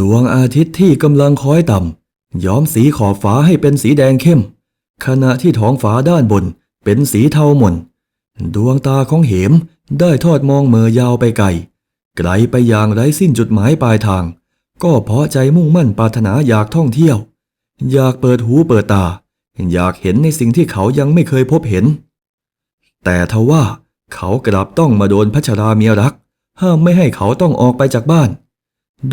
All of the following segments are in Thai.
ดวงอาทิตย์ที่กำลังค้อยต่ำย้อมสีขอบฟ้าให้เป็นสีแดงเข้ม ขณะที่ท้องฟ้าด้านบนเป็นสีเทาหม่น ดวงตาของเหมได้ทอดมองเหมอยาวไปไกล ไกลไปอย่างไร้สิ้นจุดหมายปลายทาง ก็เพราะใจมุ่งมั่นปรารถนาอยากท่องเที่ยว อยากเปิดหูเปิดตา อยากเห็นในสิ่งที่เขายังไม่เคยพบเห็น แต่ทว่าเขากลับต้องมาโดนพัชราเมียรัก ห้ามไม่ให้เขาต้องออกไปจากบ้าน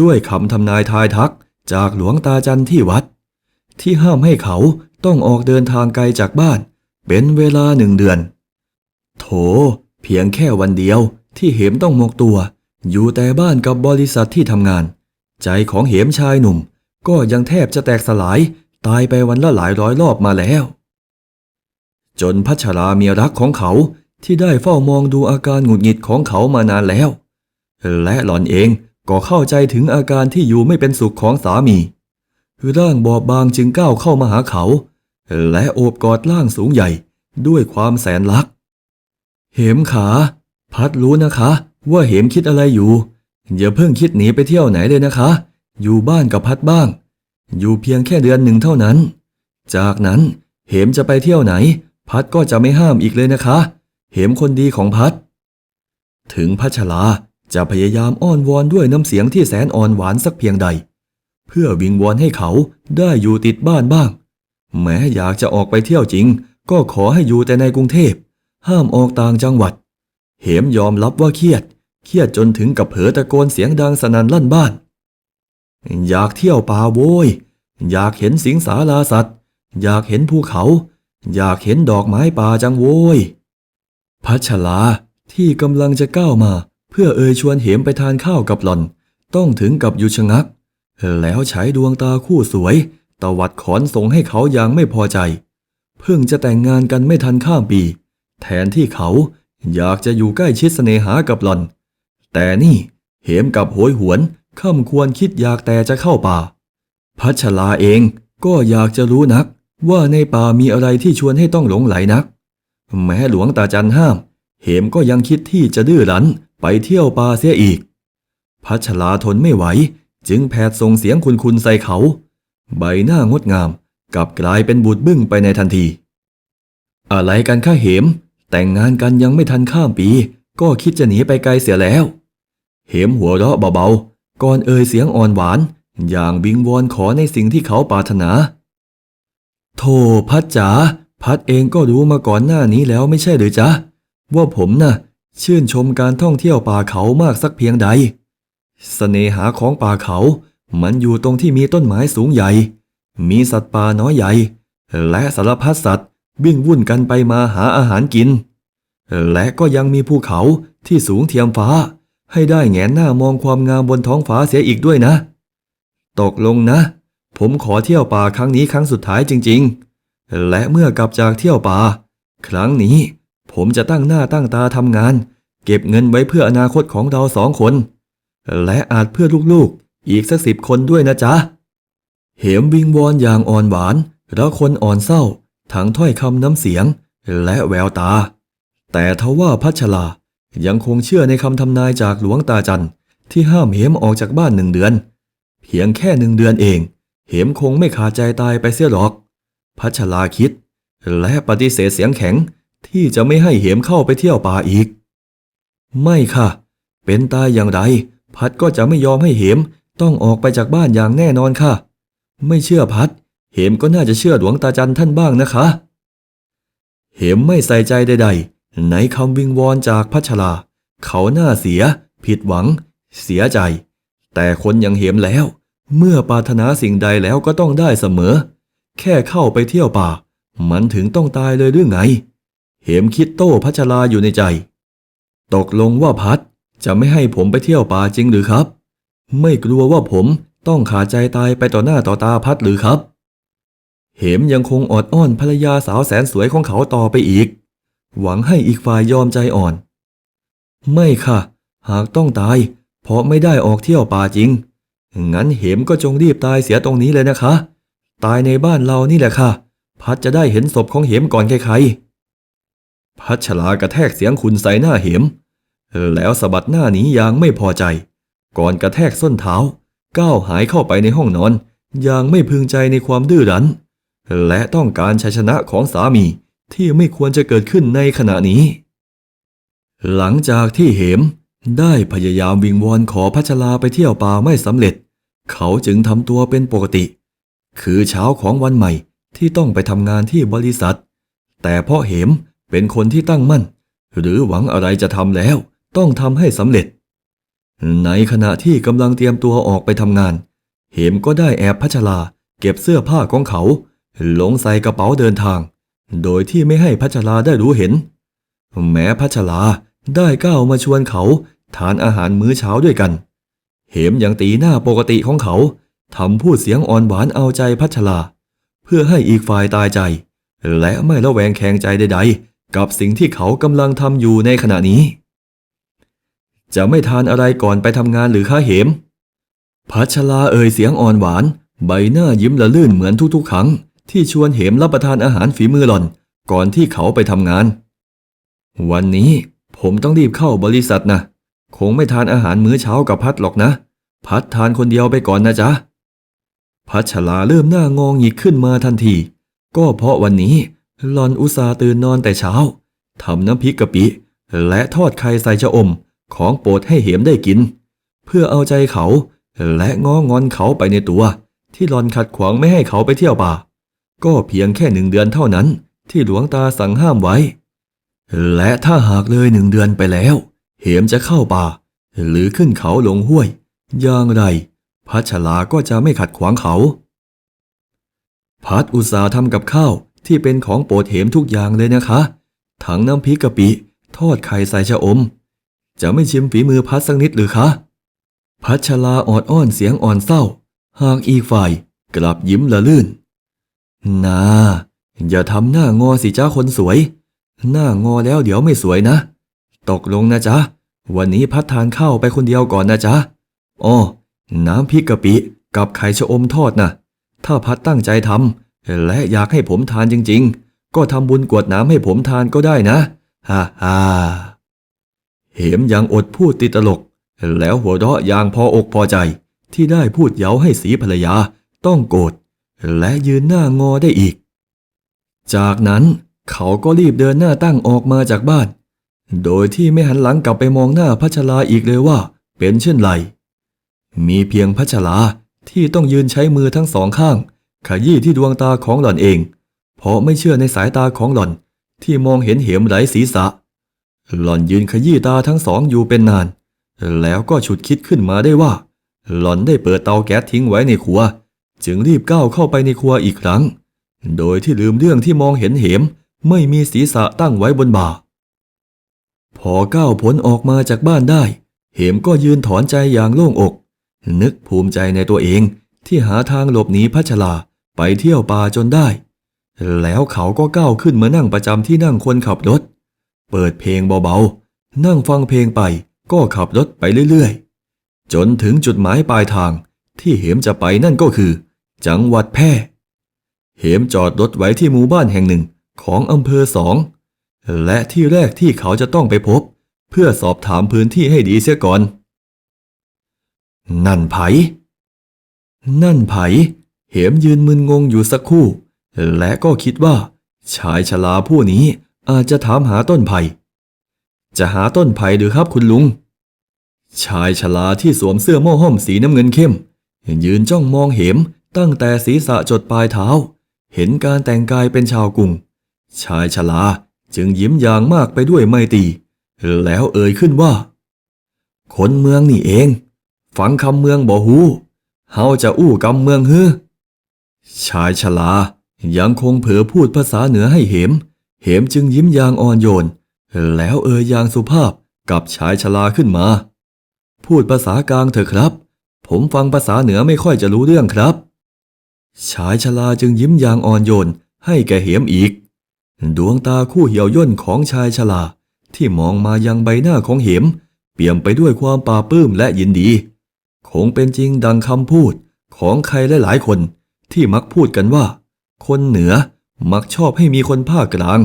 ด้วยคำทำนายทายทักจากหลวงตาจันที่วัด ที่ห้ามให้เขาต้องออกเดินทางไกลจากบ้าน เป็นเวลาหนึ่งเดือน โถ เพียงแค่วันเดียวที่เหมต้องหมกตัว อยู่แต่บ้านกับบริษัทที่ทำงาน ใจของเหมชายหนุ่ม ก็ยังแทบจะแตกสลายตายไปวันละหลายร้อยรอบมาแล้ว จนพัชราเมียรักของเขาที่ได้เฝ้ามองดูอาการหงุดหงิดของเขามานานแล้ว และหล่อนเอง ก็เข้าใจถึงอาการที่อยู่ไม่เป็นสุขของสามีร่างบอบบางจึงก้าวเข้ามาหาเขา และโอบกอดร่างสูงใหญ่ ด้วยความแสนรัก เหมขา พัดรู้นะคะ ว่าเหมคิดอะไรอยู่ อย่าเพิ่งคิดหนีไปเที่ยวไหนเลยนะคะ อยู่บ้านกับพัดบ้าง อยู่เพียงแค่เดือนหนึ่งเท่านั้น จากนั้นเหมจะไปเที่ยวไหน พัดก็จะไม่ห้ามอีกเลยนะคะ เหมคนดีของพัด ถึงพัชรา จะพยายามอ้อนวอนด้วยน้ำเสียงที่แสนอ่อนหวานสักเพียงใด เพื่อวิงวอนให้เขาได้อยู่ติดบ้านบ้าง แม้อยากจะออกไปเที่ยวจริง ก็ขอให้อยู่แต่ในกรุงเทพ ห้ามออกต่างจังหวัด เหมยอมรับว่าเครียด เครียดจนถึงกับเผลอตะโกนเสียงดังสนั่นลั่นบ้าน อยากเที่ยวป่าโว้ยอยากเห็นสิงสาราสัตว์ อยากเห็นภูเขา อยากเห็นดอกไม้ป่าจังโว้ยพัชลาที่กำลังจะก้าวมา พื่อเอ่ยชวนเหมไปทานข้าวกับหล่อน ต้องถึงกับหยุดชะงัก แล้วใช้ดวงตาคู่สวย ตวัดขอนส่งให้เขาอย่างไม่พอใจ เพิ่งจะแต่งงานกันไม่ทันข้ามปี แทนที่เขาอยากจะอยู่ใกล้ชิดเสน่หากับหล่อน แต่นี่เหมกับโหยหวนค่ำควรคิดอยากแต่จะเข้าป่า พัชลาเองก็อยากจะรู้นัก ว่าในป่ามีอะไรที่ชวนให้ต้องหลงไหลนัก แม้หลวงตาจันห้าม เหมก็ยังคิดที่จะดื้อรั้น ไปเที่ยวป่าเสียอีก พัชลาทนไม่ไหว จึงแผดส่งเสียงคุณๆใส่เขา ใบหน้างดงามกลับกลายเป็นบูดบึ้งไปในทันที อะไรกันข้าเหม แต่งงานกันยังไม่ทันข้ามปี ก็คิดจะหนีไปไกลเสียแล้ว เหมหัวเราะเบาๆ ก่อนเอ่ยเสียงอ่อนหวาน อย่างวิงวอนขอในสิ่งที่เขาปรารถนา โธ่พัดจ๋าพัดเองก็รู้มาก่อนหน้านี้แล้วไม่ใช่หรือจ๊ะ ว่าผมน่ะ ชื่นชมการท่องเที่ยวป่าเขามากสักเพียงใดเสน่หาของป่าเขามันอยู่ตรงที่มีต้นไม้สูงใหญ่ มีสัตว์ป่าน้อยใหญ่ และสารพัดสัตว์วิ่งวุ่นกันไปมาหาอาหารกิน และก็ยังมีภูเขาที่สูงเทียมฟ้า ให้ได้แงนหน้ามองความงามบนท้องฟ้าเสียอีกด้วยนะ ตกลงนะ ผมขอเที่ยวป่าครั้งนี้ครั้งสุดท้ายจริง ๆ และเมื่อกลับจากเที่ยวป่า ครั้งนี้ ผมจะตั้งหน้าตั้งตาทำงาน เก็บเงินไว้เพื่ออนาคตของเราสองคน และอาจเพื่อลูกๆ อีกสักสิบคนด้วยนะจ๊ะ เหมวิงวอนอย่างอ่อนหวานแล้วคนอ่อนเศร้า ทั้งถ้อยคำน้ำเสียง และแววตา แต่ทว่าพัชลายังคงเชื่อในคำทำนายจากหลวงตาจันที่ห้ามเหมออกจากบ้านหนึ่งเดือน เพียงแค่หนึ่งเดือนเอง เหมคงไม่ขาดใจตายไปเสียหรอก พัชลาคิด และปฏิเสธเสียงแข็ง ที่จะไม่ให้เหมเข้าไปเที่ยวป่าอีก ไม่ค่ะ เป็นตายอย่างไร พัดก็จะไม่ยอมให้เหมต้องออกไปจากบ้านอย่างแน่นอนค่ะ ไม่เชื่อพัด เหมก็น่าจะเชื่อหลวงตาจันท่านบ้างนะคะ เหมไม่ใส่ใจใดๆในคำวิงวอนจากพัชรา เขาหน้าเสีย ผิดหวัง เสียใจ แต่คนอย่างเหมแล้ว เมื่อปรารถนาสิ่งใดแล้วก็ต้องได้เสมอ แค่เข้าไปเที่ยวป่า มันถึงต้องตายเลยหรือไง เหมคิดโต้พัชราอยู่ในใจ ตกลงว่าพัดจะไม่ให้ผมไปเที่ยวป่าจริงหรือครับ ไม่กลัวว่าผมต้องขาดใจตายไปต่อหน้าต่อตาพัดหรือครับ เหมยังคงอดอ้อนภรรยาสาวแสนสวยของเขาต่อไปอีก หวังให้อีกฝ่ายยอมใจอ่อน ไม่ค่ะ หากต้องตาย เพราะไม่ได้ออกเที่ยวป่าจริง งั้นเหมก็จงรีบตายเสียตรงนี้เลยนะคะ ตายในบ้านเรานี่แหละค่ะ พัดจะได้เห็นศพของเหมก่อนใครๆ พัชรากระแทกเสียงคุณใส่หน้าเหม แล้วสะบัดหน้าหนีอย่างไม่พอใจ ก่อนกระแทกส้นเท้า ก้าวหายเข้าไปในห้องนอน อย่างไม่พึงใจในความดื้อรั้น และต้องการชัยชนะของสามีที่ไม่ควรจะเกิดขึ้นในขณะนี้ หลังจากที่เหมได้พยายามวิงวอนขอพัชราไปเที่ยวป่าไม่สำเร็จ เขาจึงทำตัวเป็นปกติ คือเช้าของวันใหม่ที่ต้องไปทำงานที่บริษัท แต่เพ่อเหม เป็นคนที่ตั้งมั่น หรือหวังอะไรจะทำแล้ว ต้องทำให้สำเร็จ ในขณะที่กำลังเตรียมตัวออกไปทำงาน เหมก็ได้แอบพัชรา เก็บเสื้อผ้าของเขาลงใส่กระเป๋าเดินทาง โดยที่ไม่ให้พัชราได้รู้เห็น แม้พัชราได้ก้าวมาชวนเขาทานอาหารมื้อเช้าด้วยกัน เหมยังตีหน้าปกติของเขาทำพูดเสียงอ่อนหวานเอาใจพัชรา เพื่อให้อีกฝ่ายตายใจ และไม่ละแวงแคงใจใดๆ กับสิ่งที่เขากำลังทำอยู่ในขณะนี้ จะไม่ทานอะไรก่อนไปทำงานหรือข้าเหม พัชราเอ่ยเสียงอ่อนหวาน ใบหน้ายิ้มละลื่นเหมือนทุกๆครั้ง ที่ชวนเหมรับประทานอาหารฝีมือหล่อน ก่อนที่เขาไปทำงาน วันนี้ผมต้องรีบเข้าบริษัทนะคงไม่ทานอาหารมื้อเช้ากับพัดหรอกนะ พัดทานคนเดียวไปก่อนนะจ๊ะพัชราเริ่มหน้างองหงิกขึ้นมาทันที ก็เพราะวันนี้ หลอนอุตส่าห์ตื่นนอนแต่เช้าทำน้ำพริกกะปิ และทอดไข่ใส่ชะอม ของโปรดให้เหมได้กิน เพื่อเอาใจเขาและง้องอนเขาไปในตัว ที่หลอนขัดขวางไม่ให้เขาไปเที่ยวป่า ก็เพียงแค่หนึ่งเดือนเท่านั้น ที่หลวงตาสั่งห้ามไว้ และถ้าหากเลยหนึ่งเดือนไปแล้ว เหมจะเข้าป่า หรือขึ้นเขาลงห้วย อย่างไรพัชราก็จะไม่ขัดขวางเขา พัดอุตสาห์ทำกับข้าว ที่เป็นของโปรดเหมทุกอย่างเลยนะคะ ถังน้ำพริกกะปิ ทอดไข่ใส่ชะอม จะไม่ชิมฝีมือพัดสักนิดหรือคะ พัชราออดอ้อนเสียงอ่อนเศร้า หากอีกฝ่ายกลับยิ้มละลื่นนาอย่าทำหน้างอสิจ้าคนสวย หน้างอแล้วเดี๋ยวไม่สวยนะ ตกลงนะจ๊ะ วันนี้พัดทานข้าวไปคนเดียวก่อนนะจ๊ะอ้อน้ำพริกกะปิกับไข่ชะอมทอดนะถ้าพัดตั้งใจทำ และอยากให้ผมทานจริง ๆ ก็ทำบุญกวดน้ำให้ผมทานก็ได้นะฮ่าฮ่าเหมยังอดพูดติดตลก แล้วหัวเราะอย่างพออกพอใจ ที่ได้พูดเย้าให้สีภรรยาต้องโกรธและยืนหน้างอได้อีก จากนั้นเขาก็รีบเดินหน้าตั้งออกมาจากบ้าน โดยที่ไม่หันหลังกลับไปมองหน้าพัชราอีกเลยว่า เป็นเช่นไร มีเพียงพัชราที่ต้องยืนใช้มือทั้งสองข้าง ขยี้ที่ดวงตาของหล่อนเอง เพราะไม่เชื่อในสายตาของหล่อนที่มองเห็นเหมไหลศีรษะ หล่อนยืนขยี้ตาทั้งสองอยู่เป็นนาน แล้วก็ฉุดคิดขึ้นมาได้ว่า หล่อนได้เปิดเตาแก๊สทิ้งไว้ในครัว จึงรีบก้าวเข้าไปในครัวอีกครั้ง โดยที่ลืมเรื่องที่มองเห็นเหมไม่มีศีรษะตั้งไว้บนบ่า พอก้าวพ้นออกมาจากบ้านได้ เหมก็ยืนถอนใจอย่างโล่งอก นึกภูมิใจในตัวเองที่หาทางหลบหนีพัชรา ไปเที่ยวป่าจนได้ แล้วเขาก็ก้าวขึ้นมานั่งประจำที่นั่งคนขับรถ เปิดเพลงเบาๆ นั่งฟังเพลงไปก็ขับรถไปเรื่อยๆ จนถึงจุดหมายปลายทางที่เหมจะไปนั่นก็คือ จังหวัดแพร่ เหมจอดรถไว้ที่หมู่บ้านแห่งหนึ่งของอำเภอสอง และที่แรกที่เขาจะต้องไปพบ เพื่อสอบถามพื้นที่ให้ดีเสียก่อน นั่นไผ นั่นไผ เหมยืนมึนงงอยู่สักครู่ และก็คิดว่า ชายชราผู้นี้อาจจะถามหาต้นไผ่จะหาต้นไผ่หรือครับคุณลุง ชายชราที่สวมเสื้อโม่ห้อมสีน้ำเงินเข้ม ยืนจ้องมองเหมตั้งแต่ศีรษะจดปลายเท้า เห็นการแต่งกายเป็นชาวกรุง ชายชราจึงยิ้มอย่างมากไปด้วยไมตรีแล้วเอ่ยขึ้นว่า คนเมืองนี่เองฟังคำเมืองบ่ฮูเฮาจะอู้กำเมืองฮือ ชายชรายังคงเผลอพูดภาษาเหนือให้เหม เหมจึงยิ้มอย่างอ่อนโยน แล้วเอ่ยอย่างสุภาพกับชายชราขึ้นมา พูดภาษากลางเถอะครับ ผมฟังภาษาเหนือไม่ค่อยจะรู้เรื่องครับ ชายชราจึงยิ้มอย่างอ่อนโยนให้แก่เหมอีก ดวงตาคู่เหี่ยวย่นของชายชราที่มองมายังใบหน้าของเหม เปี่ยมไปด้วยความปาปลื้มและยินดี คงเป็นจริงดังคำพูดของใครหลายๆคน ที่มักพูดกันว่า คนเหนือมักชอบให้มีคนภาคกลาง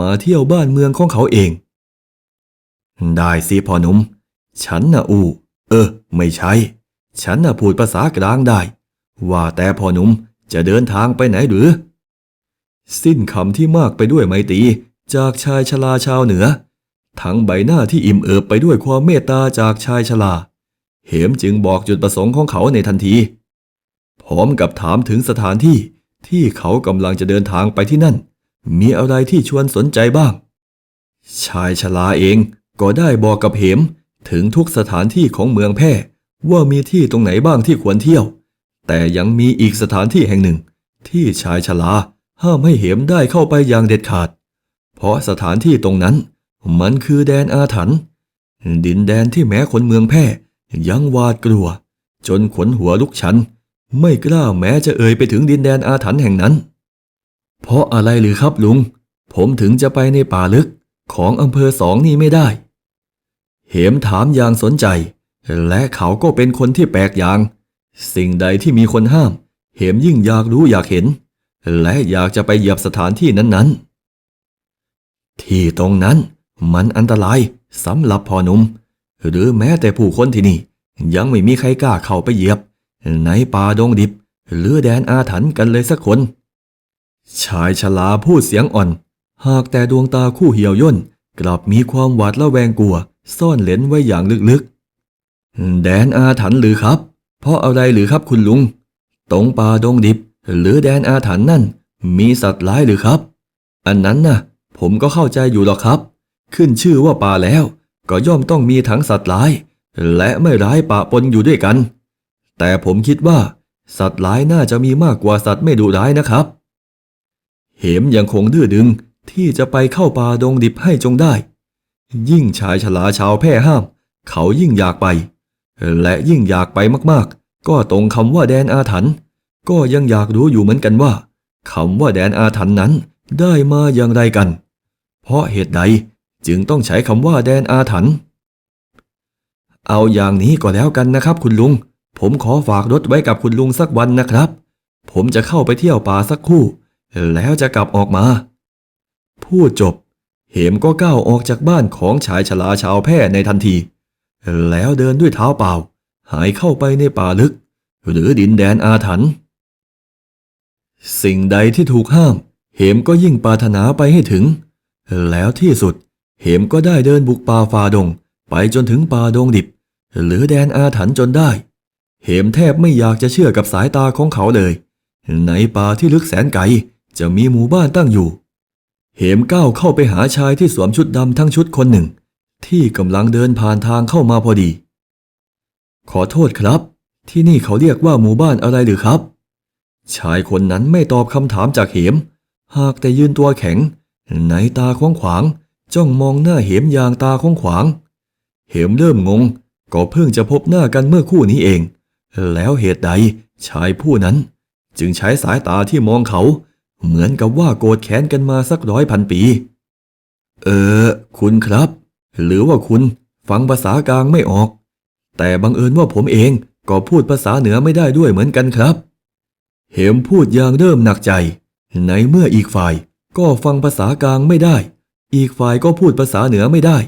มาเที่ยวบ้านเมืองของเขาเอง ได้สิพ่อหนุ่ม ฉันน่ะอู เออ ไม่ใช่ ฉันน่ะพูดภาษากลางได้ ว่าแต่พ่อหนุ่มจะเดินทางไปไหนหรือ สิ้นคำที่มากไปด้วยไมตรีจากชายชราชาวเหนือ ทั้งใบหน้าที่อิ่มเอิบไปด้วยความเมตตาจากชายชราเหมจึงบอกจุดประสงค์ของเขาในทันที ร้อมกับถามถึงสถานที่ที่เขากำลังจะเดินทางไปที่นั่น มีอะไรที่ชวนสนใจบ้าง ชายชราเองก็ได้บอกกับเหมถึงทุกสถานที่ของเมืองแพร่ว่ามีที่ตรงไหนบ้างที่ควรเที่ยว แต่ยังมีอีกสถานที่แห่งหนึ่ง ที่ชายชราห้ามให้เหมได้เข้าไปอย่างเด็ดขาด เพราะสถานที่ตรงนั้นมันคือแดนอาถรรพ์ดินแดนที่แม้คนเมืองแพร่ยังหวาดกลัว จนขนหัวลุกชัน ไม่กล้าแม้จะเอ่ยไปถึงดินแดนอาถรรพ์แห่งนั้น เพราะอะไรหรือครับลุง ผมถึงจะไปในป่าลึกของอำเภอสองนี่ไม่ได้ เหมถามอย่างสนใจ และเขาก็เป็นคนที่แปลกอย่าง สิ่งใดที่มีคนห้าม เหมยิ่งอยากรู้อยากเห็น และอยากจะไปเหยียบสถานที่นั้นๆ ที่ตรงนั้นมันอันตรายสำหรับพ่อหนุ่มหรือแม้แต่ผู้คนที่นี่ ยังไม่มีใครกล้าเข้าไปเหยียบ ในป่าดงดิบ หรือแดนอาถรรพ์กันเลยสักคน ชายชราพูดเสียงอ่อน หากแต่ดวงตาคู่เหี่ยวย่น กลับมีความหวาดระแวงกลัว ซ่อนเลนไว้อย่างลึกๆ แดนอาถรรพ์หรือครับ เพราะอะไรหรือครับคุณลุง ตรงป่าดงดิบ หรือแดนอาถรรพ์นั่น มีสัตว์ร้ายหรือครับ อันนั้นน่ะ ผมก็เข้าใจอยู่หรอกครับ ขึ้นชื่อว่าป่าแล้ว ก็ย่อมต้องมีทั้งสัตว์ร้าย และไม่ร้ายปะปนอยู่ด้วยกัน แต่ผมคิดว่า สัตว์ร้ายน่าจะมีมากกว่าสัตว์ไม่ดุร้ายนะครับ เหมยังคงดื้อดึงที่จะไปเข้าป่าดงดิบให้จงได้ ยิ่งชายชลาชาวแพร่ห้าม เขายิ่งอยากไป และยิ่งอยากไปมากๆ ก็ตรงคำว่าแดนอาถรรพ์ก็ยังอยากรู้อยู่เหมือนกันว่าคำว่าแดนอาถรรพ์นั้นได้มาอย่างไรกัน เพราะเหตุใดจึงต้องใช้คำว่าแดนอาถรรพ์เอาอย่างนี้ก็แล้วกันนะครับคุณลุง ผมขอฝากรถไว้กับคุณลุงสักวันนะครับ ผมจะเข้าไปเที่ยวป่าสักคู่ แล้วจะกลับออกมา พูดจบ เหมก็ก้าวออกจากบ้านของชายชราชาวแพร่ในทันที แล้วเดินด้วยเท้าเปล่า หายเข้าไปในป่าลึก หรือดินแดนอาถรรพ์สิ่งใดที่ถูกห้าม เหมก็ยิ่งปรารถนาไปให้ถึง แล้วที่สุด เหมก็ได้เดินบุกป่าฟาดง ไปจนถึงป่าดงดิบ หรือแดนอาถรรพ์จนได้ เหมแทบไม่อยากจะเชื่อกับสายตาของเขาเลย ในป่าที่ลึกแสนไกลจะมีหมู่บ้านตั้งอยู่ เหมก้าวเข้าไปหาชายที่สวมชุดดำทั้งชุดคนหนึ่ง ที่กำลังเดินผ่านทางเข้ามาพอดี ขอโทษครับ ที่นี่เขาเรียกว่าหมู่บ้านอะไรหรือครับ ชายคนนั้นไม่ตอบคำถามจากเหม หากแต่ยืนตัวแข็ง ในตาขวางขวางจ้องมองหน้าเหมอย่างตาขวางขวาง เหมเริ่มงง ก็เพิ่งจะพบหน้ากันเมื่อคู่นี้เอง แล้วเหตุใดชายผู้นั้นจึงใช้สายตาที่มองเขา เหมือนกับว่าโกรธแค้นกันมาสักร้อยพันปี เออ คุณครับ หรือว่าคุณฟังภาษากลางไม่ออก แต่บังเอิญว่าผมเองก็พูดภาษาเหนือไม่ได้ด้วยเหมือนกันครับ เหมพูดอย่างเริ่มหนักใจ ในเมื่ออีกฝ่ายก็ฟังภาษากลางไม่ได้ อีกฝ่ายก็พูดภาษาเหนือไม่ได้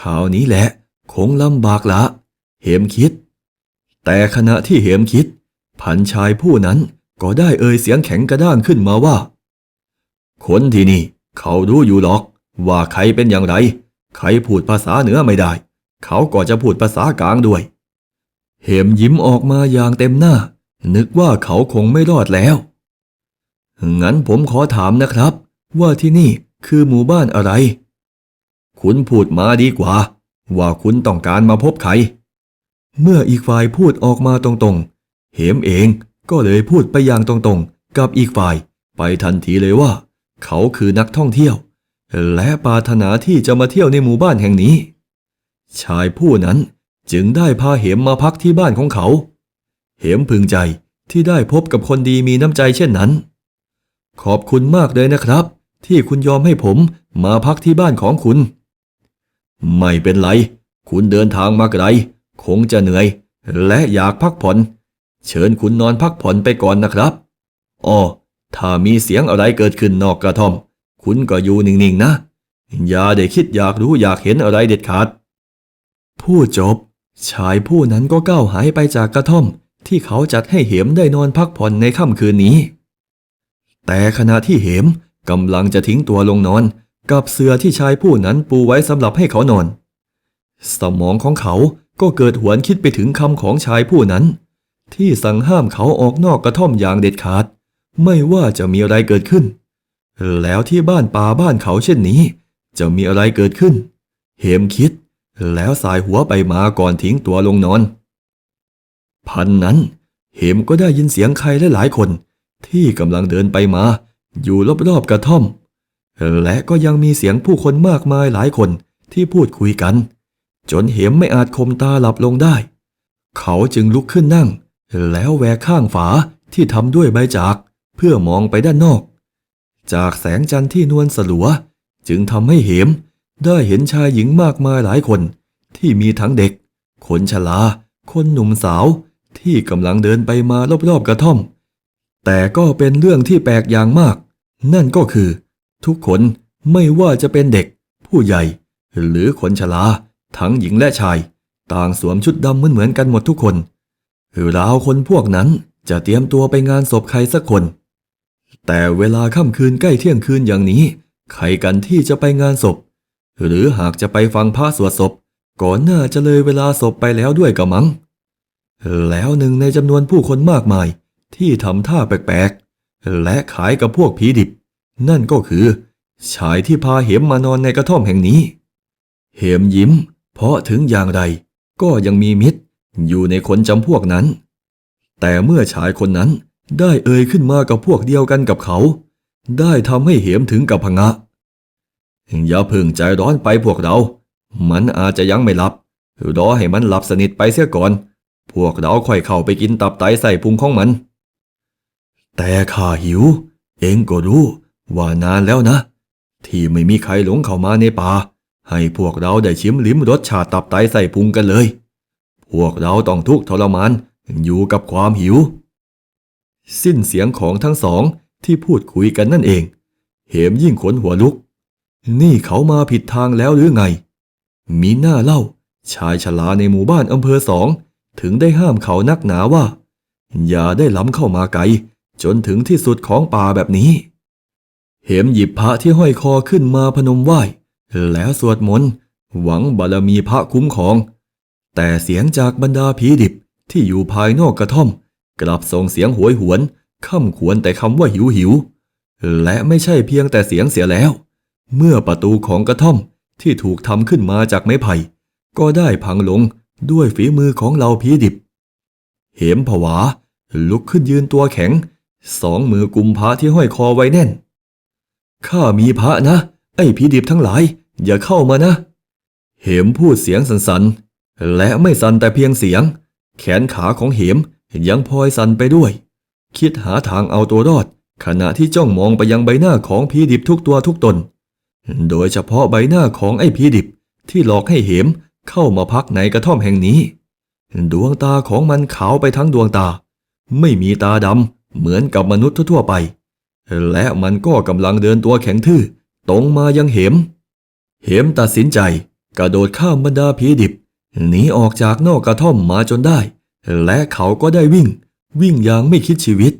ข่าวนี้แหละ คงลำบากละ เหมคิด แต่ขณะที่เหมคิด พันชายผู้นั้นก็ได้เอ่ยเสียงแข็งกระด้างขึ้นมาว่า คนที่นี่ เขารู้อยู่หรอก ว่าใครเป็นอย่างไร ใครพูดภาษาเหนือไม่ได้ เขาก็จะพูดภาษากลางด้วย เหมยิ้มออกมาอย่างเต็มหน้า นึกว่าเขาคงไม่รอดแล้ว งั้นผมขอถามนะครับ ว่าที่นี่คือหมู่บ้านอะไร คุณพูดมาดีกว่า ว่าคุณต้องการมาพบใคร เมื่ออีกฝ่ายพูดออกมาตรงๆ เหมเองก็เลยพูดไปอย่างตรงๆ กับอีกฝ่าย ไปทันทีเลยว่า เขาคือนักท่องเที่ยว และปรารถนาที่จะมาเที่ยวในหมู่บ้านแห่งนี้ ชายผู้นั้นจึงได้พาเหมมาพักที่บ้านของเขา เหมพึงใจที่ได้พบกับคนดีมีน้ำใจเช่นนั้น ขอบคุณมากเลยนะครับ ที่คุณยอมให้ผมมาพักที่บ้านของคุณ ไม่เป็นไร คุณเดินทางมาไกล คงจะเหนื่อย และอยากพักผ่อน เชิญคุณนอนพักผ่อนไปก่อนนะครับอ้อถ้ามีเสียงอะไรเกิดขึ้นนอกกระท่อม คุณก็อยู่นิ่งๆนะ อย่าได้คิดอยากรู้อยากเห็นอะไรเด็ดขาดพูดจบ ชายผู้นั้นก็ก้าวหายไปจากกระท่อม ที่เขาจัดให้เหมได้นอนพักผ่อนในค่ำคืนนี้ แต่ขณะที่เหมกำลังจะทิ้งตัวลงนอน กับเสื่อที่ชายผู้นั้นปูไว้สำหรับให้เขานอน สมองของเขา ก็เกิดหวนคิดไปถึงคำของชายผู้นั้น ที่สั่งห้ามเขาออกนอกกระท่อมอย่างเด็ดขาด ไม่ว่าจะมีอะไรเกิดขึ้น แล้วที่บ้านป่าบ้านเขาเช่นนี้ จะมีอะไรเกิดขึ้น เหมคิด แล้วสายหัวไปมาก่อนทิ้งตัวลงนอน พันนั้น เหมก็ได้ยินเสียงใครหลายๆคน ที่กำลังเดินไปมา อยู่รอบๆกระท่อม และก็ยังมีเสียงผู้คนมากมายหลายคนที่พูดคุยกัน จนเหมไม่อาจคมตาหลับลงได้ เขาจึงลุกขึ้นนั่ง แล้วแหวกข้างฝาที่ทำด้วยใบจาก เพื่อมองไปด้านนอก จากแสงจันทร์ที่นวลสลัว จึงทำให้เหมได้เห็นชายหญิงมากมายหลายคน ที่มีทั้งเด็ก คนชราคนหนุ่มสาวที่กำลังเดินไปมารอบๆกระท่อม แต่ก็เป็นเรื่องที่แปลกอย่างมาก นั่นก็คือ ทุกคนไม่ว่าจะเป็นเด็ก ผู้ใหญ่ หรือคนชรา ทั้งหญิงและชาย ต่างสวมชุดดำเหมือนๆกันหมดทุกคนราวคนพวกนั้นจะเตรียมตัวไปงานศพใครสักคน แต่เวลาค่ำคืนใกล้เที่ยงคืนอย่างนี้ ใครกันที่จะไปงานศพ หรือหากจะไปฟังพระสวดศพ ก่อนหน้าจะเลยเวลาศพไปแล้วด้วยกะมังแล้วหนึ่งในจำนวนผู้คนมากมาย ที่ทำท่าแปลกๆ และขายกับพวกผีดิบ นั่นก็คือ ชายที่พาเหมมานอนในกระท่อมแห่งนี้ เหมยิ้ม เพราะถึงอย่างไรก็ยังมีมิตรอยู่ในคนจำพวกนั้น แต่เมื่อชายคนนั้นได้เอ่ยขึ้นมากับพวกเดียวกันกับเขา ได้ทำให้เหมถึงกับพงะ อย่าเพึ่งใจร้อนไปพวกเรา มันอาจจะยังไม่หลับ รอให้มันหลับสนิทไปเสียก่อน พวกเราค่อยเข้าไปกินตับไตใส่พุงของมัน แต่ข้าหิว เองก็รู้ว่านานแล้วนะ ที่ไม่มีใครหลงเข้ามาในป่า ให้พวกเราได้ชิมลิ้มรสชาติตับไตใส่พุงกันเลย พวกเราต้องทุกข์ทรมานอยู่กับความหิว สิ้นเสียงของทั้งสองที่พูดคุยกันนั่นเอง เหมยิ่งขนหัวลุก นี่เขามาผิดทางแล้วหรือไง มีหน้าเล่า ชายชราในหมู่บ้านอำเภอสองถึงได้ห้ามเขานักหนาว่า อย่าได้ล้ำเข้ามาไกล จนถึงที่สุดของป่าแบบนี้ เหมหยิบพระที่ห้อยคอขึ้นมาพนมไหว้ แล้วสวดมนต์หวังบารมีพระคุ้มครอง แต่เสียงจากบรรดาผีดิบที่อยู่ภายนอกกระท่อม กลับส่งเสียงหวยหวนค่ำควรแต่คำว่าหิวหิว และไม่ใช่เพียงแต่เสียงเสียแล้ว เมื่อประตูของกระท่อมที่ถูกทำขึ้นมาจากไม้ไผ่ ก็ได้พังลงด้วยฝีมือของเหล่าผีดิบ เหมผวา ลุกขึ้นยืนตัวแข็ง สองมือกุมพระที่ห้อยคอไว้แน่น ข้ามีพระนะ ไอ้ผีดิบทั้งหลาย อย่าเข้ามานะ เหมพูดเสียงสันๆ และไม่สันแต่เพียงเสียง แขนขาของเหมยังพลอยสันไปด้วย คิดหาทางเอาตัวรอด ขณะที่จ้องมองไปยังใบหน้าของผีดิบทุกตัวทุกตน โดยเฉพาะใบหน้าของไอ้ผีดิบที่หลอกให้เหมเข้ามาพักในกระท่อมแห่งนี้ ดวงตาของมันขาวไปทั้งดวงตา ไม่มีตาดำเหมือนกับมนุษย์ทั่วไป และมันก็กำลังเดินตัวแข็งทื่อตรงมายังเหม เหมตัดสินใจ กระโดดข้ามบรรดาผีดิบหนีออกจากนอกกระท่อมมาจนได้ และเขาก็ได้วิ่ง วิ่งอย่างไม่คิดชีวิต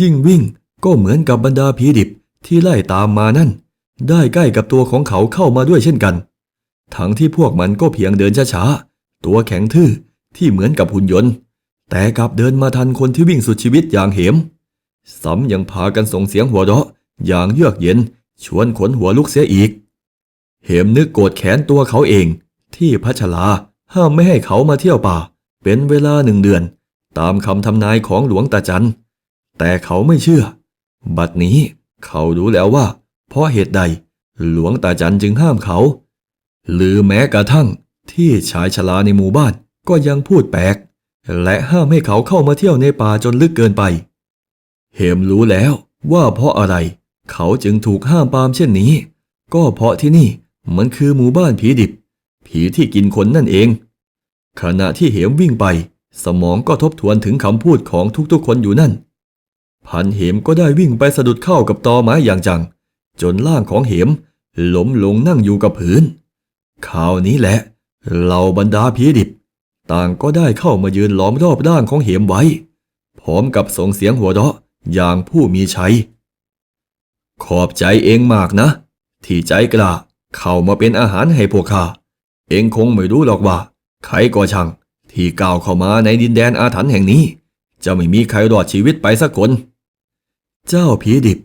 ยิ่งวิ่งก็เหมือนกับบรรดาผีดิบที่ไล่ตามมานั่น ได้ใกล้กับตัวของเขาเข้ามาด้วยเช่นกัน ทั้งที่พวกมันก็เพียงเดินช้าๆตัวแข็งทื่อที่เหมือนกับหุ่นยนต์ แต่กลับเดินมาทันคนที่วิ่งสุดชีวิตอย่างเหมซ้ำยังพากันส่งเสียงหัวเราะอย่างเยือกเย็นชวนขนหัวลุกเสียอีก เหมนึกโกรธแค้นตัวเขาเอง ที่พัชลาห้ามไม่ให้เขามาเที่ยวป่า เป็นเวลาหนึ่งเดือน ตามคำทำนายของหลวงตาจันแต่เขาไม่เชื่อ บัดนี้เขารู้แล้วว่า เพราะเหตุใดหลวงตาจันจึงห้ามเขา หรือแม้กระทั่งที่ชายชราในหมู่บ้านก็ยังพูดแปลก และห้ามให้เขาเข้ามาเที่ยวในป่าจนลึกเกินไป เหมรู้แล้วว่าเพราะอะไร เขาจึงถูกห้ามปามเช่นนี้ ก็เพราะที่นี่ มันคือหมู่บ้านผีดิบ ผีที่กินคนนั่นเอง ขณะที่เหมวิ่งไป สมองก็ทบทวนถึงคำพูดของทุกๆคนอยู่นั่น พันเหมก็ได้วิ่งไปสะดุดเข้ากับตอไม้อย่างจัง จนล่างของเหมล้มลงนั่งอยู่กับพื้นข่าวนี้แหละเหล่าบรรดาผีดิบ ต่างก็ได้เข้ามายืนล้อมรอบร่างของเหมไว้ พร้อมกับส่งเสียงหัวเราะอย่างผู้มีชัยขอบใจเองมากนะ ที่ใจกล้า เข้ามาเป็นอาหารให้พวกข้า เองคงไม่รู้หรอกว่าใครก็ช่าง ที่ก้าวเข้ามาในดินแดนอาถรรพ์แห่งนี้ จะไม่มีใครรอดชีวิตไปสักคน เจ้าผีดิบ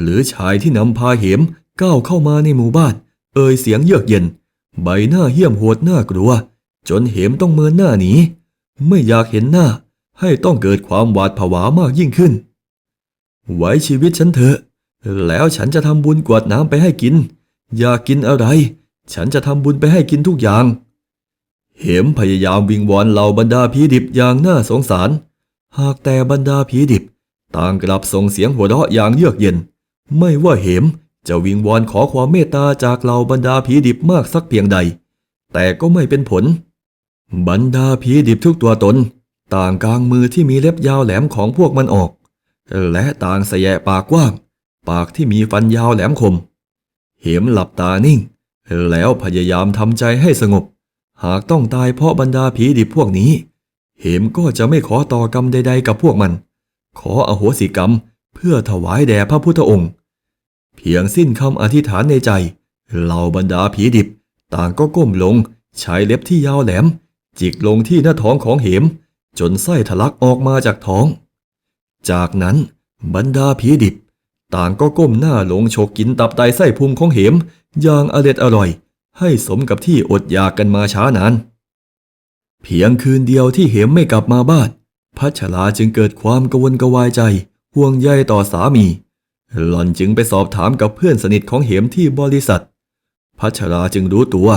หรือชายที่นำพาเหมก้าวเข้ามาในหมู่บ้าน เอ่ยเสียงเยือกเย็น ใบหน้าเหี้ยมโหดน่ากลัว จนเหมต้องเมินหน้าหนีไม่อยากเห็นหน้า ให้ต้องเกิดความหวาดผวามากยิ่งขึ้น ไว้ชีวิตฉันเถอะ แล้วฉันจะทำบุญกวดน้ำไปให้กิน อยากกินอะไร ฉันจะทำบุญไปให้กินทุกอย่าง เหมพยายามวิงวอนเหล่าบรรดาผีดิบอย่างน่าสงสาร หากแต่บรรดาผีดิบ ต่างกลับส่งเสียงหัวเราะอย่างเยือกเย็น ไม่ว่าเหมจะวิงวอนขอความเมตตาจากเหล่าบรรดาผีดิบมากสักเพียงใด แต่ก็ไม่เป็นผล บรรดาผีดิบทุกตัวตน ต่างกางมือที่มีเล็บยาวแหลมของพวกมันออก และต่างแสยะปากกว้าง ปากที่มีฟันยาวแหลมคม เหมหลับตานิ่ง แล้วพยายามทำใจให้สงบ หากต้องตายเพราะบรรดาผีดิบพวกนี้ เหมก็จะไม่ขอต่อกรรมใด ๆ กับพวกมัน ขออโหสิกรรมเพื่อถวายแด่พระพุทธองค์ เพียงสิ้นคำอธิษฐานในใจ เหล่าบรรดาผีดิบ ต่างก็ก้มลง ใช้เล็บที่ยาวแหลม จิกลงที่หน้าท้องของเหม จนไส้ทะลักออกมาจากท้อง จากนั้นบรรดาผีดิบ ต่างก็ก้มหน้าลงฉกกินตับไตไส้พุงของเหม อย่างอร็ดอร่อย ให้สมกับที่อดอยากกันมาช้านาน เพียงคืนเดียวที่เหมไม่กลับมาบ้านพัชลาจึงเกิดความกระวนกวายใจ ห่วงใยต่อสามี หล่อนจึงไปสอบถามกับเพื่อนสนิทของเหมที่บริษัท พัชราจึงรู้ตัว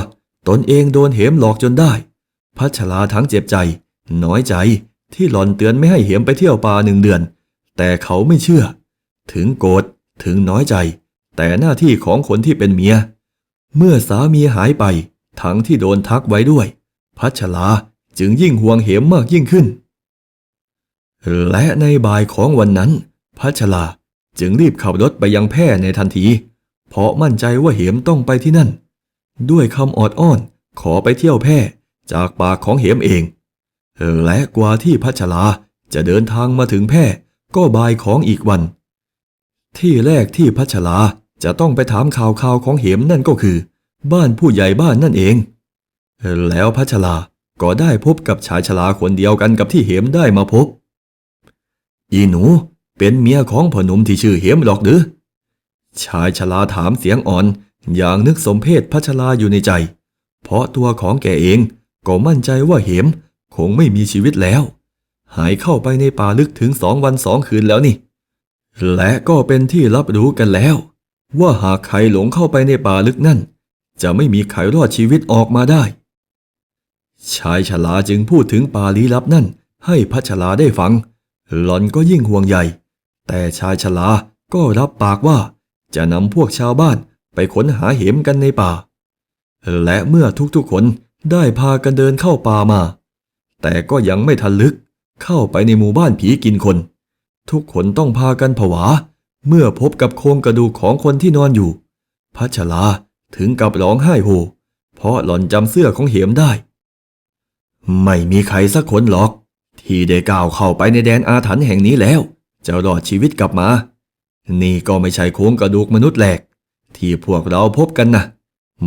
ตนเองโดนเหมหลอกจนได้ พัชราทั้งเจ็บใจ น้อยใจที่หล่อนเตือนไม่ให้เหมไปเที่ยวป่าหนึ่งเดือน แต่เขาไม่เชื่อ ถึงโกรธถึงน้อยใจ แต่หน้าที่ของคนที่เป็นเมีย เมื่อสามีหายไป ทั้งที่โดนทักไว้ด้วย พัชราจึงยิ่งห่วงเหมมากยิ่งขึ้น และในบ่ายของวันนั้น พัชราจึงรีบขับรถไปยังแพร่ในทันที เพราะมั่นใจว่าเหมต้องไปที่นั่น ด้วยคำออดอ้อนขอไปเที่ยวแพร่จากปากของเหมเอง และกว่าที่พัชราจะเดินทางมาถึงแพร่ก็บ่ายของอีกวัน ที่แรกที่พัชราจะต้องไปถามข่าวข่าวของเหมนั่นก็คือ บ้านผู้ใหญ่บ้านนั่นเอง แล้วพัชราก็ได้พบกับชายชราคนเดียวกันกับที่เหมได้มาพบ อีหนูเป็นเมียของพ่อหนุ่มที่ชื่อเหมหรอกหรือ ชายชราถามเสียงอ่อนอย่างนึกสมเพศพัชราอยู่ในใจ เพราะตัวของแกเองก็มั่นใจว่าเหมคงไม่มีชีวิตแล้ว หายเข้าไปในป่าลึกถึงสองวันสองคืนแล้วนี่ และก็เป็นที่รับรู้กันแล้ว ว่าหากใครหลงเข้าไปในป่าลึกนั่น จะไม่มีใครรอดชีวิตออกมาได้ ชายชราจึงพูดถึงป่าลี้ลับนั่น ให้พัชราได้ฟัง หล่อนก็ยิ่งห่วงใยแต่ชายชราก็รับปากว่าจะนำพวกชาวบ้านไปค้นหาเหมกันในป่า และเมื่อทุกๆคนได้พากันเดินเข้าป่ามา แต่ก็ยังไม่ทันลึกเข้าไปในหมู่บ้านผีกินคน ทุกคนต้องพากันผวา เมื่อพบกับโครงกระดูกของคนที่นอนอยู่ พัชราถึงกับร้องไห้โฮ เพราะหล่อนจำเสื้อของเหมได้ ไม่มีใครสักคนหรอก ที่ได้ก้าวเข้าไปในแดนอาถรรพ์แห่งนี้แล้ว จะรอดชีวิตกลับมา นี่ก็ไม่ใช่โครงกระดูกมนุษย์แหลก ที่พวกเราพบกันนะ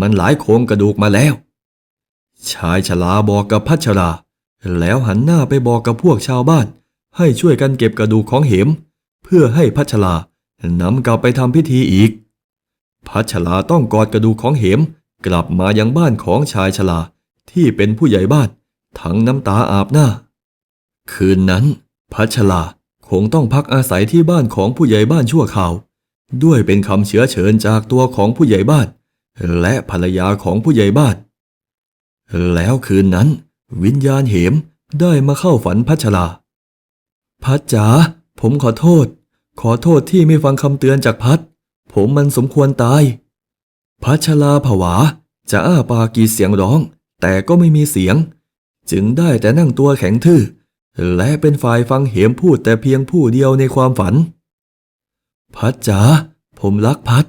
มันหลายโครงกระดูกมาแล้ว ชายชราบอกกับพัชรา แล้วหันหน้าไปบอกกับพวกชาวบ้าน ให้ช่วยกันเก็บกระดูกของเหม เพื่อให้พัชรานำกลับไปทำพิธีอีก พัชราต้องกอดกระดูกของเหม กลับมายังบ้านของชายชราที่เป็นผู้ใหญ่บ้าน ทั้งน้ำตาอาบหน้า คืนนั้น พัชราคงต้องพักอาศัยที่บ้านของผู้ใหญ่บ้านชั่วคราว ด้วยเป็นคำเชื้อเชิญจากตัวของผู้ใหญ่บ้าน และภรรยาของผู้ใหญ่บ้าน แล้วคืนนั้น วิญญาณเหมได้มาเข้าฝันพัชรา พัดจ๋าผมขอโทษ ขอโทษที่ไม่ฟังคำเตือนจากพัด ผมมันสมควรตาย พัชราผวา จะอ้าปากกีเสียงร้อง แต่ก็ไม่มีเสียง จึงได้แต่นั่งตัวแข็งทื่อ และเป็นฝ่ายฟังเหมพูดแต่เพียงผู้เดียวในความฝัน พัดจ๋าผมรักพัด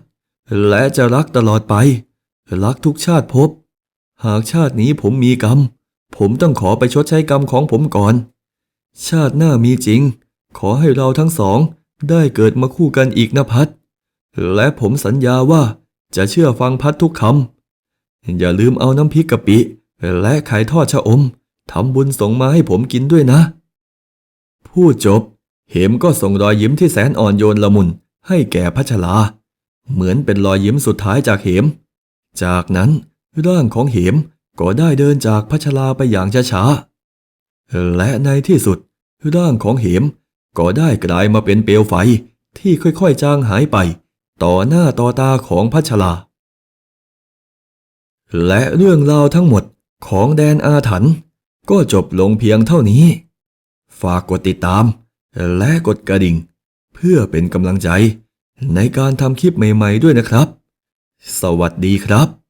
และจะรักตลอดไป รักทุกชาติภพหากชาตินี้ผมมีกรรม ผมต้องขอไปชดใช้กรรมของผมก่อน ชาติหน้ามีจริง ขอให้เราทั้งสองได้เกิดมาคู่กันอีกนะพัด และผมสัญญาว่าจะเชื่อฟังพัดทุกคำ อย่าลืมเอาน้ำพริกกะปิ และไข่ทอดชะอมทำบุญส่งมาให้ผมกินด้วยนะ พูดจบ เหมก็ส่งรอยยิ้มที่แสนอ่อนโยนละมุนให้แก่พัชลาเหมือนเป็นรอยยิ้มสุดท้ายจากเหม จากนั้นร่างของเหมก็ได้เดินจากพัชลาไปอย่างช้าๆ และในที่สุด ร่างของเหมก็ได้กลายมาเป็นเปลวไฟที่ค่อยๆจางหายไป ต่อหน้าต่อตาของพัชลาและเรื่องราวทั้งหมดของแดนอาถรรพ์ก็จบลงเพียงเท่านี้ ฝากกดติดตาม และกดกระดิ่ง เพื่อเป็นกำลังใจในการทำคลิปใหม่ๆด้วยนะครับ สวัสดีครับ